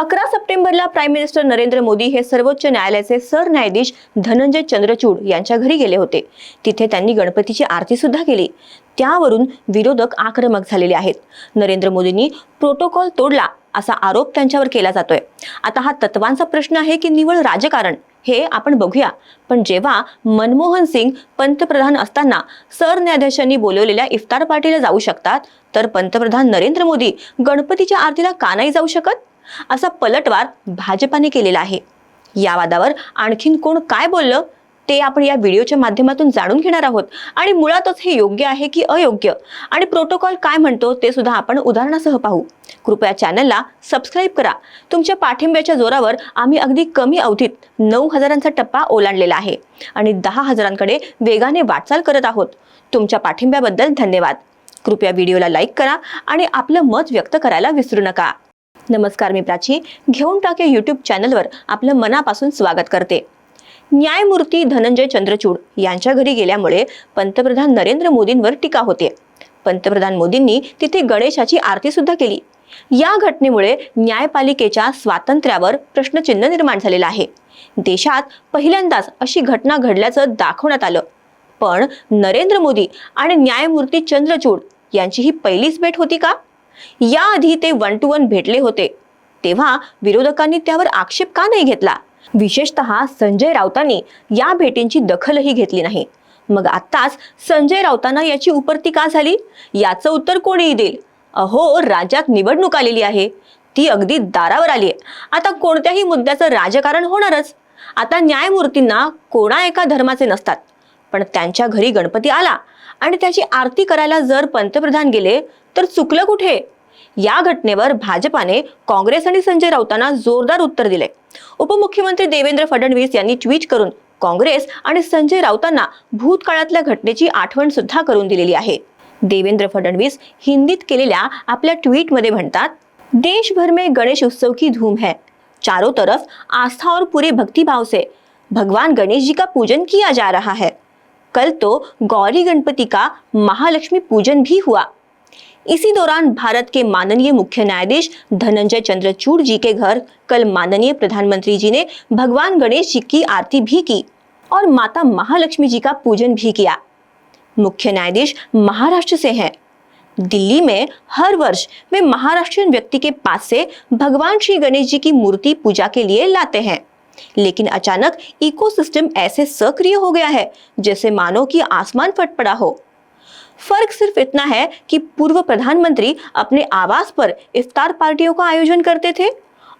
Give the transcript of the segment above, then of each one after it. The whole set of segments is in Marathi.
अकरा सप्टेंबरला प्राईम मिनिस्टर नरेंद्र मोदी हे सर्वोच्च न्यायालयाचे सरन्यायाधीश धनंजय चंद्रचूड यांच्या घरी गेले होते. तिथे त्यांनी गणपतीची आरती सुद्धा केली. त्यावरून विरोधक आक्रमक झालेले आहेत. नरेंद्र मोदींनी प्रोटोकॉल तोडला असा आरोप त्यांच्यावर केला जातोय. आता हा तत्वांचा प्रश्न आहे की निवळ राजकारण हे आपण बघूया. पण जेव्हा मनमोहन सिंग पंतप्रधान असताना सरन्यायाधीशांनी बोलवलेल्या इफ्तार पार्टीला जाऊ शकतात तर पंतप्रधान नरेंद्र मोदी गणपतीच्या आरतीला का नाही जाऊ शकत? असा पलटवार भाजपाने केलेला आहे. या वादावर आणखीन कोण काय बोललं ते आपण या व्हिडिओच्या माध्यमातून जाणून घेणार आहोत. आणि मुळातच हे योग्य आहे की अयोग्य? आणि प्रोटोकॉल काय म्हणतो ते सुद्धा आपण उदाहरणासह पाहू. कृपया चॅनलला सबस्क्राईब करा. तुमच्या पाठिंब्याच्या जोरावर आम्ही अगदी कमी अवधीत नऊ हजारांचा टप्पा ओलांडलेला आहे. आणि दहा हजारांकडे वेगाने वाटचाल करत आहोत. तुमच्या पाठिंब्याबद्दल धन्यवाद. कृपया व्हिडिओला लाईक करा आणि आपलं मत व्यक्त करायला विसरू नका. नमस्कार मी प्राची. घेऊन टाके यूट्यूब चॅनलवर आपलं मनापासून स्वागत करते. न्यायमूर्ती धनंजय चंद्रचूड यांच्या घरी गेल्यामुळे पंतप्रधान नरेंद्र मोदींवर टीका होते. पंतप्रधान मोदींनी तिथे गणेशाची आरती सुद्धा केली. या घटनेमुळे न्यायपालिकेच्या स्वातंत्र्यावर प्रश्नचिन्ह निर्माण झालेलं आहे. देशात पहिल्यांदाच अशी घटना घडल्याचं दाखवण्यात आलं. पण नरेंद्र मोदी आणि न्यायमूर्ती चंद्रचूड यांची ही पहिलीच भेट होती का? याआधी ते वन टू वन भेटले होते. तेव्हा विरोधकांनी त्यावर आक्षेप का नाही घेतला? विशेषतः संजय राऊतांनी या भेटींची दखलही घेतली नाही. मग आत्ताच संजय राऊतांना याची उपरती का झाली? याचं उत्तर कोणीही देईल? अहो राज्यात निवडणूक आलेली आहे. ती अगदी दारावर आली आहे आता कोणत्याही मुद्द्याचं राजकारण होणारच. आता न्यायमूर्तींना कोणा एका धर्माचे नसतात. पण त्यांच्या घरी गणपती आला आणि त्याची आरती करायला जर पंतप्रधान गेले तर चुकलं कुठे? या घटनेवर भाजपाने काँग्रेस आणि संजय राऊतांना जोरदार उत्तर दिले. उपमुख्यमंत्री देवेंद्र फडणवीस यांनी ट्विट करून काँग्रेस आणि संजय राऊतांना भूतकाळातल्या घटनेची आठवण सुद्धा करून दिलेली आहे. देवेंद्र फडणवीस हिंदीत केलेल्या आपल्या ट्विटमध्ये म्हणतात देशभर में गणेश उत्सव की धूम है. चारों तरफ आस्था और पूरे भक्तिभाव से भगवान गणेश जी का पूजन किया जा रहा है. कल तो गौरी गणपति का महालक्ष्मी पूजन भी हुआ। इसी दौरान भारत के माननीय मुख्य न्यायाधीश धनंजय चंद्रचूड़ जी के घर कल माननीय प्रधानमंत्री जी ने भगवान गणेश जी की आरती भी की और माता महालक्ष्मी जी का पूजन भी किया। मुख्य न्यायाधीश महाराष्ट्र से हैं। दिल्ली में हर वर्ष वे महाराष्ट्रीयन व्यक्ति के पास से भगवान श्री गणेश जी की मूर्ति पूजा के लिए लाते हैं। लेकिन अचानक इकोसिस्टम ऐसे सक्रिय हो गया है, जैसे मानो कि आसमान फट पड़ा हो। फ़र्क सिर्फ़ इतना है कि पूर्व प्रधानमंत्री अपने आवास पर इफ्तार पार्टियों का आयोजन करते थे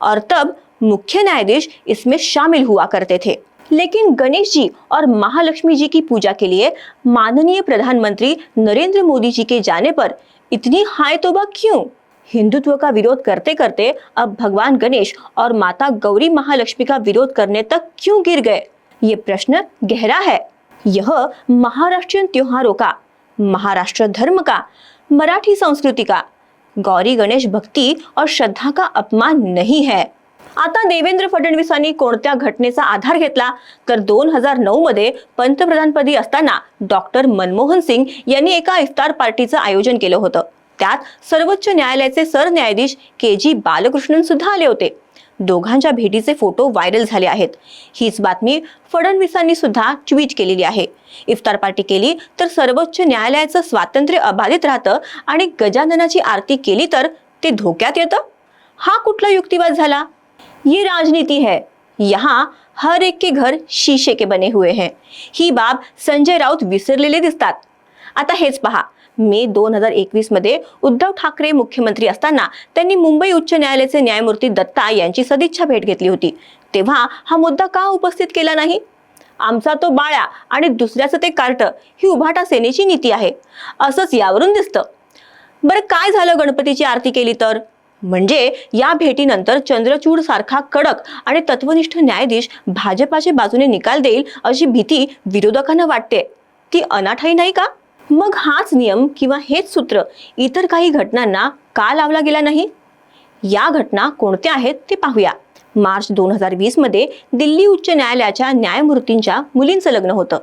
और तब मुख्य न्यायाधीश इसमें शामिल हुआ करते थे। लेकिन गणेश जी और महालक्ष्मी जी की पूजा के लिए माननीय प्रधानमंत्री नरेंद्र मोदी जी के जाने पर इतनी हाय तोबा क्यों? हिंदुत्व का विरोध करते करते अब भगवान गणेश और माता गौरी महालक्ष्मी का विरोध करने तक क्यों गिर गए? ये प्रश्न गहरा है। यह महाराष्ट्रीयन त्योहारों का महाराष्ट्र धर्म का मराठी संस्कृति का। गौरी गणेश भक्ति और श्रद्धा का अपमान नहीं है। आता देवेंद्र फडणवीसांनी कोणत्या घटनेचा आधार घेतला? तर दोन हजार नऊ मध्ये पंतप्रधानपदी असताना डॉक्टर मनमोहन सिंग यांनी एका इफ्तार पार्टीचं आयोजन केलं होतं. त्यात सर्वोच्च न्यायालयाचे सरन्यायाधीश के जी बालकृष्णन सुद्धा आले होते. दोघांच्या भेटीचे फोटो व्हायरल झाले आहेत. हीच बातमी फडणवीसांनी सुद्धा ट्विट केलेली आहे. इफ्तार पार्टी केली तर सर्वोच्च न्यायालयाचं स्वातंत्र्य अबाधित राहतं आणि गजाननाची आरती केली तर ते धोक्यात येतं? हा कुठला युक्तिवाद झाला? ये राजनीती है. यहाँ हर एक के घर शीशे के बने हुए हैं. ही बाब संजय राऊत विसरलेले दिसतात. आता हेच पहा. मे दोन हजार एकवीसमध्ये उद्धव ठाकरे मुख्यमंत्री असताना त्यांनी मुंबई उच्च न्यायालयाचे न्यायमूर्ती दत्ता यांची सदिच्छा भेट घेतली होती. तेव्हा हा मुद्दा का उपस्थित केला नाही? आमचा तो बाळ्या आणि दुसऱ्याचं ते कार्ट ही उभाटा सेनेची नीती आहे. असंच यावरून दिसतं. बरं काय झालं गणपतीची आरती केली तर? म्हणजे या भेटीनंतर चंद्रचूड सारखा कडक आणि तत्वनिष्ठ न्यायाधीश भाजपाच्या बाजूने निकाल देईल अशी भीती विरोधकांना वाटते. ती अनाठाई नाही का? मग हाच नियम किंवा हेच सूत्र इतर काही घटनांना का लावला गेला नाही? या घटना कोणत्या आहेत ते पाहूया. मार्च दोन हजार वीसमध्ये दिल्ली उच्च न्यायालयाच्या न्यायमूर्तींच्या मुलींचं लग्न होतं.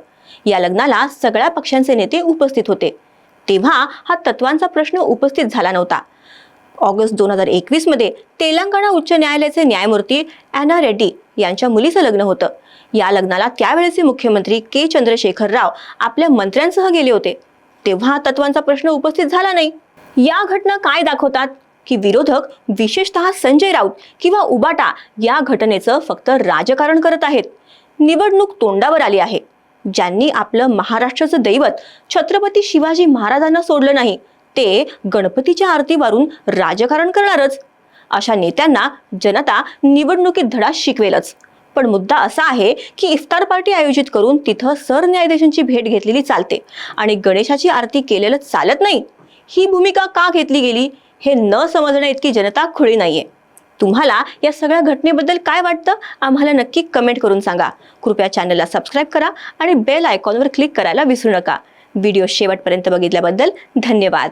या लग्नाला सगळ्या पक्षांचे नेते उपस्थित होते. तेव्हा हा तत्वांचा प्रश्न उपस्थित झाला नव्हता. ऑगस्ट दोन हजार एकवीसमध्ये तेलंगणा उच्च न्यायालयाचे न्यायमूर्ती अॅना रेड्डी यांच्या मुलीचं लग्न होतं. या लग्नाला त्यावेळेचे मुख्यमंत्री के चंद्रशेखर राव आपल्या मंत्र्यांसह गेले होते. तेव्हा तत्वांचा प्रश्न उपस्थित झाला नाही. या घटना काय दाखवतात? की विरोधक विशेषतः संजय राऊत किंवा उबाटा या घटनेचं फक्त राजकारण करत आहेत. निवडणूक तोंडावर आली आहे. ज्यांनी आपलं महाराष्ट्राचं दैवत छत्रपती शिवाजी महाराजांना सोडलं नाही ते गणपतीच्या आरतीवरून राजकारण करणारच. अशा नेत्यांना जनता निवडणुकीत धडा शिकवेलच. पण मुद्दा असा आहे की इफ्तार पार्टी आयोजित करून तिथं सरन्यायाधीशांची भेट घेतलेली चालते. आणि गणेशाची आरती केलेलं चालत नाही. ही भूमिका का घेतली गेली हे न समजण्या इतकी जनता खुळी नाहीये. तुम्हाला या सगळ्या घटनेबद्दल काय वाटतं? आम्हाला नक्की कमेंट करून सांगा. कृपया चॅनलला सबस्क्राईब करा आणि बेल आयकॉनवर क्लिक करायला विसरू नका. व्हिडिओ शेवटपर्यंत बघितल्याबद्दल धन्यवाद.